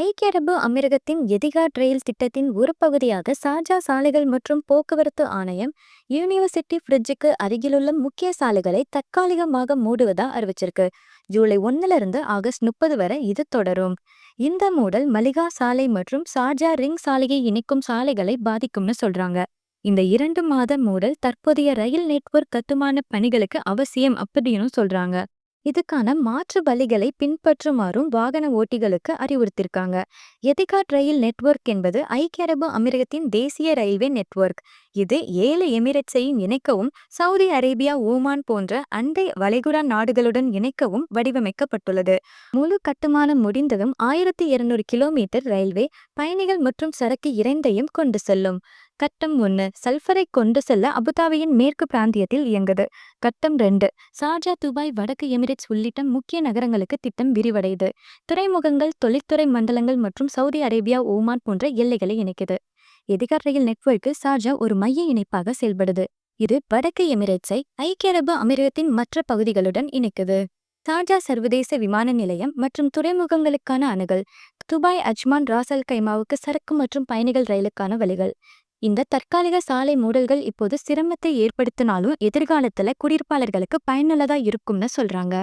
ஐக்கிய அரபு அமீரகத்தின் எதிகாட் ரயில் திட்டத்தின் ஒரு பகுதியாக சார்ஜா சாலைகள் மற்றும் போக்குவரத்து ஆணையம் யூனிவர்சிட்டி ஃப்ரிட்ஜுக்கு அருகிலுள்ள முக்கிய சாலைகளை தற்காலிகமாக மூடுவதா அறிவிச்சிருக்கு. ஜூலை ஒன்னுல இருந்து ஆகஸ்ட் முப்பது வரை இது தொடரும். இந்த மூடல் மலிகா சாலை மற்றும் சார்ஜா ரிங் சாலையை இணைக்கும் சாலைகளை பாதிக்கும்னு சொல்றாங்க. இந்த இரண்டு மாத மூடல் தற்போதைய ரயில் நெட்வொர்க் கட்டுமான பணிகளுக்கு அவசியம் அப்படின்னு சொல்றாங்க. இதுக்கான மாற்று பலிகளை பின்பற்றுமாறும் வாகன ஓட்டிகளுக்கு அறிவுறுத்திருக்காங்க. எதிகா ரயில் நெட்வொர்க் என்பது ஐக்கிய அரபு அமீரகத்தின் தேசிய ரயில்வே நெட்வொர்க் இது ஏழு எமிரேட்ஸையும் இணைக்கவும் சவுதி அரேபியா ஓமான் போன்ற அண்டை வளைகுடா நாடுகளுடன் இணைக்கவும் வடிவமைக்கப்பட்டுள்ளது. முழு கட்டுமானம் முடிந்ததும் ஆயிரத்தி இருநூறு கிலோமீட்டர் ரயில்வே பயணிகள் மற்றும் சரக்கு இரண்டையும் கொண்டு செல்லும். கட்டம் ஒன்று சல்ஃபரை கொண்டு செல்ல அபுதாபியின் மேற்கு பிராந்தியத்தில் இயங்குது. கட்டம் ரெண்டு சார்ஜா துபாய் வடக்கு எமிரேட்ஸ் உள்ளிட்ட முக்கிய நகரங்களுக்கு திட்டம் விரிவடையுது. துறைமுகங்கள் தொழில்துறை மண்டலங்கள் மற்றும் சவுதி அரேபியா ஓமான் போன்ற எல்லைகளை இணைக்குது. எதிகார் ரயில் நெட்வொர்க்கு சார்ஜா ஒரு மைய இணைப்பாக செயல்படுது. இது வடக்கு எமிரேட்ஸை ஐக்கிய அரபு அமீரகத்தின் மற்ற பகுதிகளுடன் இணைக்குது. சார்ஜா சர்வதேச விமான நிலையம் மற்றும் துறைமுகங்களுக்கான அணுகல் துபாய் அஜ்மான் ராசல் கைமாவுக்கு சரக்கு மற்றும் பயணிகள் ரயிலுக்கான வழிகள் இந்த தற்காலிக சாலை மூடல்கள் இப்போது சிரமத்தை ஏற்படுத்தினாலும் எதிர்காலத்துல குடியிருப்பாளர்களுக்கு பயனுள்ளதா இருக்கும்னு சொல்றாங்க.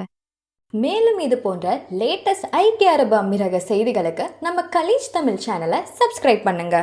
மேலும் இது போன்ற லேட்டஸ்ட் ஐக்கிய அரபு அமீரக செய்திகளுக்கு நம்ம கலீஜ் தமிழ் சேனலை சப்ஸ்கிரைப் பண்ணுங்க.